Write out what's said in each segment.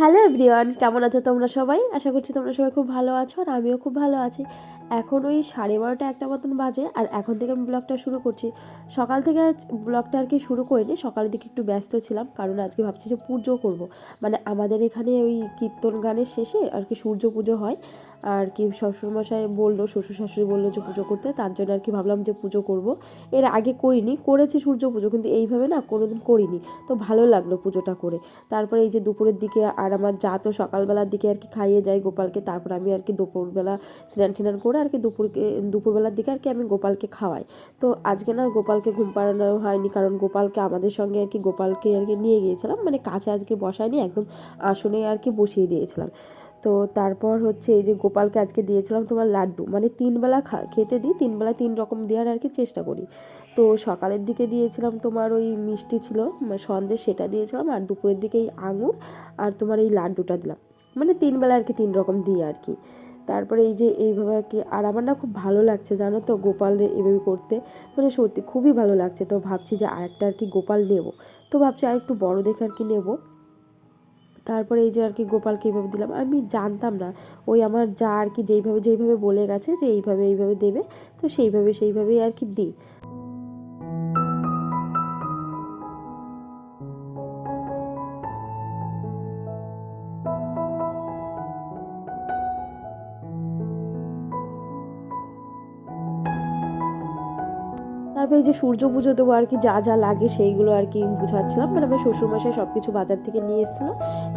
Hello everyone, কেমন আছো তোমরা সবাই? আশা করছি তোমরা সবাই খুব ভালো আছো আর আমিও খুব ভালো আছি। এখন ওই সাড়ে বারোটা একটা মতন বাজে আর এখন থেকে আমি ব্লগটা শুরু করছি। সকাল থেকে আজ ব্লগটা আর কি শুরু করিনি, সকালের দিকে একটু ব্যস্ত ছিলাম কারণ আজকে ভাবছি যে পুজো করব। মানে আমাদের এখানে ওই কীর্তন গানের শেষে আর কি সূর্য পুজো হয়। আর কি শ্বশুরমশাই বলল, শ্বশুর শাশুড়ি বলল যে পুজো করতে, তার জন্য আর কি ভাবলাম যে পুজো করব। এর আগে করিনি, করেছি সূর্য পুজো কিন্তু এইভাবে না কোনোদিন করিনি। তো ভালো লাগল পুজোটা করে। তারপরে এই যে দুপুরের দিকে আর আমার যা তো সকালবেলার দিকে আর কি খাইয়ে যায় গোপালকে, তারপর আমি আর কি দুপুরবেলা স্নান টিনান করে আর কি দুপুরকে, দুপুরবেলার দিকে আর কি আমি গোপালকে খাওয়াই। তো আজকে না গোপালকে ঘুম পাড়ানো হয়নি, কারণ গোপালকে, আমাদের সঙ্গে আর কি গোপালকে আর কি নিয়ে গিয়েছিলাম মানে কাছে আজকে বসায়নি, একদম আসনে আর কি বসিয়ে দিয়েছিলাম। তো তারপর হচ্ছে এই যে গোপালকে আজকে দিয়েছিলাম তোমার লাড্ডু। মানে তিনবেলা খা, খেতে দিই তিনবেলা তিন রকম দেওয়ার আর কি চেষ্টা করি। তো সকালের দিকে দিয়েছিলাম তোমার ওই মিষ্টি ছিল সন্দেশ সেটা দিয়েছিলাম আর দুপুরের দিকে এই আঙুর আর তোমার এই লাড্ডুটা দিলাম। মানে তিনবেলা আর কি তিন রকম দিই আর কি। তারপরে এই যে এইভাবে আর কি, আর আমার না খুব ভালো লাগছে জানো তো গোপাল এভাবে করতে। মানে সত্যি খুবই ভালো লাগছে। তো ভাবছি যে আরেকটা আর কি গোপাল নেব। তো ভাবছি আর একটু বড় দেখে আর কি নেব। তারপরে এই যে আর কি গোপালকে এইভাবে দিলাম। আমি জানতাম না। ওই আমার যা আর কি যেইভাবে যেইভাবে বলে গেছে যে এইভাবে এইভাবে দেবে, তো সেইভাবে সেইভাবেই আর কি দিই। তারপরে যে সূর্য পুজো দেবো আর কি, যা যা লাগে সেইগুলো আর কি গুছাচ্ছিলাম। মানে আমার শ্বশুরমশাই সব কিছু বাজার থেকে নিয়ে এসেছিল,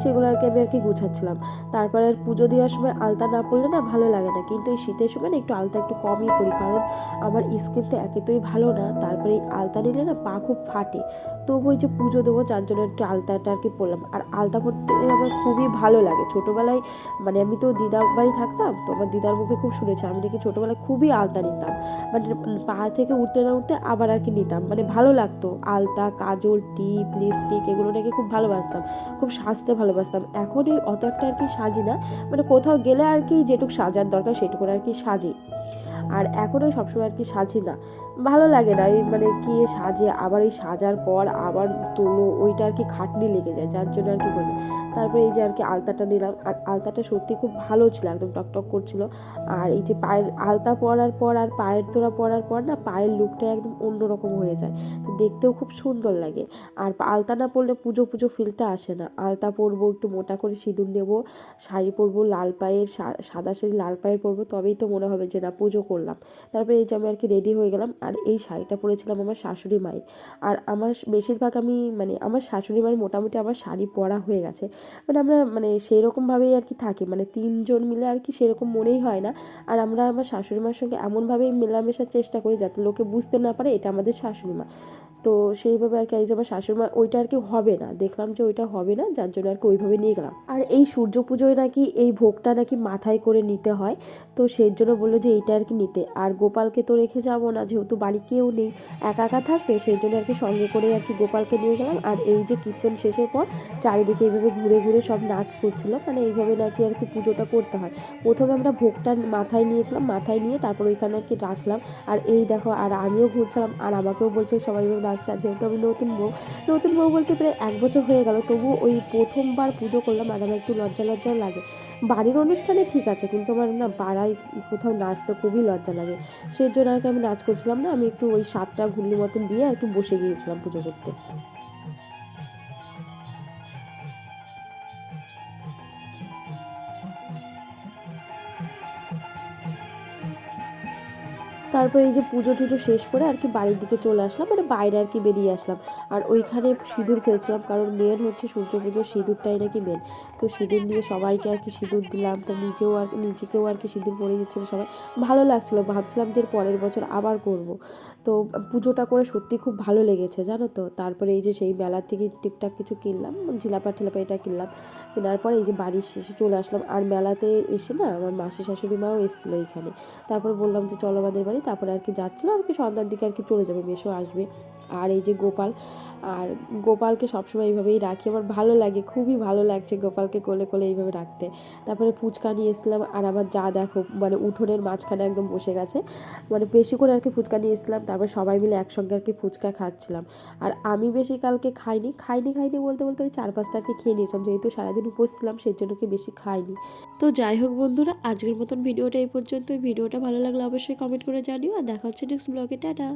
সেগুলো আর কি আমি আর কি গুছাচ্ছিলাম। তারপরে আর পুজো দেওয়ার সময় আলতা না পড়লে না ভালো লাগে না। কিন্তু এই শীতের সময় না একটু আলতা একটু কমই পড়ি কারণ আমার স্কিন তো একে তোই ভালো না। তারপরে এই আলতা নিলে না পা খুব ফাটে। তবু ওই যে পুজো দেবো, যার জন্য একটু আলতাটা আর কি পরলাম। আর আলতা পরতে আমার খুবই ভালো লাগে। ছোটোবেলায় মানে আমি তো দিদার বাড়ি থাকতাম, তো আমার দিদার মুখে খুব শুনেছি। আমি নাকি ছোটোবেলায় খুবই আলতা নিতাম। মানে পা থেকে উঠতে না উঠতে আবার আর কি নিতাম। মানে ভালো লাগতো। আলতা, কাজল, টিপ লিপস্টিক এগুলো নাকি খুব ভালোবাসতাম। খুব সাজতে ভালোবাসতাম। এখন অত একটা আর কি সাজি না। মানে কোথাও গেলে আর কি যেটুকু সাজার দরকার সেটুকু আর কি সাজি। আর এখনও সবসময় আর কি সাজি না। ভালো লাগে না, এই মানে কি সাজে, আবার এই সাজার পর আবার তোলো, ওইটা আর কি খাটনি লেগে যায়, যার জন্য আর কি করি তারপরে এই যে আর কি আলতাটা নিলাম, আর আলতাটা সত্যি খুব ভালো ছিল, একদম টকটক করছিল। আর এই যে পায়ের আলতা পরার পর আর পায়ের তোরা পরার পর না, পায়ের লুকটা একদম অন্যরকম হয়ে যায়। তো দেখতেও খুব সুন্দর লাগে। আর আলতা না পরলে পুজো পুজো ফিলটা আসে না। আলতা পরবো, একটু মোটা করে সিঁদুর নেব, শাড়ি পরবো, লাল পায়ের সাদা শাড়ি, লাল পায়ের পরবো, তবেই তো মনে হবে যে না, পুজো করলাম। তারপরে এই যে আমি আর কি রেডি হয়ে গেলাম আর এই শাড়িটা পরেছিলাম আমার শাশুড়ি মায়ের। আর আমার বেশিরভাগ আমি মানে আমার শাশুড়ি মায়ের মোটামুটি আমার শাড়ি পরা হয়ে গেছে। মানে আমরা মানে সেই রকমভাবেই আর কি থাকি। মানে তিনজন মিলে আর কি সেরকম মনেই হয় না। আর আমরা আমার শাশুড়ি মার সঙ্গে এমনভাবেই মেলামেশার চেষ্টা করি যাতে লোকে বুঝতে না পারে এটা আমাদের শাশুড়ি মা। তো সেইভাবে আর কি এই যে আমার শাশুড়ি মা, ওইটা আর কি হবে না। দেখলাম যে ওইটা হবে না, যার জন্য আর কি ওইভাবে নিয়ে গেলাম। আর এই সূর্য পুজোয় নাকি এই ভোগটা নাকি মাথায় করে নিতে হয়। তো সেই জন্য বলল যে এইটা আর কি নিতে আর গোপালকে তো রেখে যাব না, যেহেতু বাড়ি কেউ নেই, একা একা থাকবে, সেই জন্য আর কি সঙ্গে করে আর কি গোপালকে নিয়ে গেলাম। আর এই যে কীর্তন শেষের পর চারিদিকে এইভাবে ঘুরে ঘুরে সব নাচ করছিল মানে এইভাবে নাকি আর কি পুজোটা করতে হয়। প্রথমে আমরা ভোগটা মাথায় নিয়েছিলাম, মাথায় নিয়ে তারপর ওইখানে আর কি রাখলাম। আর এই দেখো, আর আমিও ঘুরছিলাম, আর আমাকেও বলছে সবাই নাচতে আর যেহেতু আমি নতুন বউ নতুন বউ বলতে প্রায় এক বছর হয়ে গেল, তবু ওই প্রথমবার পুজো করলাম আর আমার একটু লজ্জা লজ্জাও লাগে। বাড়ির অনুষ্ঠানে ঠিক আছে, কিন্তু আমার না পাড়ায় কোথাও নাচতে খুবই লজ্জা লাগে। সেই জন্য আর কি আমি নাচ করছিলাম না, আমি একটু ওই সাতটা ঘুরলি মতন দিয়ে আর কি বসে গিয়েছিলাম পুজো করতে। তারপরে এই যে পুজো টুজো শেষ করে আর কি বাড়ির দিকে চলে আসলাম মানে বাইরে আর কি বেরিয়ে আসলাম। আর ওইখানে সিঁদুর খেলছিলাম, কারণ মেন হচ্ছে সূর্য পুজোর সিঁদুরটাই নাকি মেন তো সিঁদুর নিয়ে সবাইকে আর কি সিঁদুর দিলাম, তো নিজেও আর নিজেকেও আর কি সিঁদুর পরে গেছিল সবাই। ভালো লাগছিল, ভাবছিলাম যে পরের বছর আবার করব। তো পুজোটা করে সত্যি খুব ভালো লেগেছে, জানো তো? তারপরে এই যে সেই মেলার থেকে টিকটাক কিছু কিনলাম জিলাপা টিলাপা এটা কিনলাম। কেনার পরে এই যে বাড়ির শেষে চলে আসলাম, আর মেলাতে এসে না আমার মাসি শাশুড়ি মাও এসেছিল এখানে। তারপর বললাম যে চলো আমাদের বাড়ি তারপরে আর কি যাচ্ছিল, আর কি সন্ধ্যার দিকে আর কি চলে যাবে বেশও আসবে। আর এই যে গোপাল, আর গোপালকে সবসময় এইভাবেই রাখি। আমার ভালো লাগে, খুবই ভালো লাগছে গোপালকে কোলে কোলে এইভাবে রাখতে। তারপরে ফুচকা নিয়ে এসেছিলাম, আর আমার যা দেখো মানে উঠোনের মাঝখানে একদম বসে গেছে। মানে বেশি করে আর কি ফুচকা নিয়ে এসেছিলাম, তারপর সবাই মিলে একসঙ্গে আর কি ফুচকা খাচ্ছিলাম। আর আমি বেশি কালকে খাইনি খাইনি খাইনি বলতে বলতে ওই চার পাঁচটা আর কি খেয়ে নিয়েছিলাম। যেহেতু সারাদিন উপোস ছিলাম, সেই জন্য কি বেশি খাইনি। তো যাই হোক বন্ধুরা, আজকের মতন ভিডিওটা এই পর্যন্ত ভিডিওটা ভালো লাগলে অবশ্যই কমেন্ট করে জানিও আর দেখা হচ্ছে নেক্সট ব্লগে টাটা।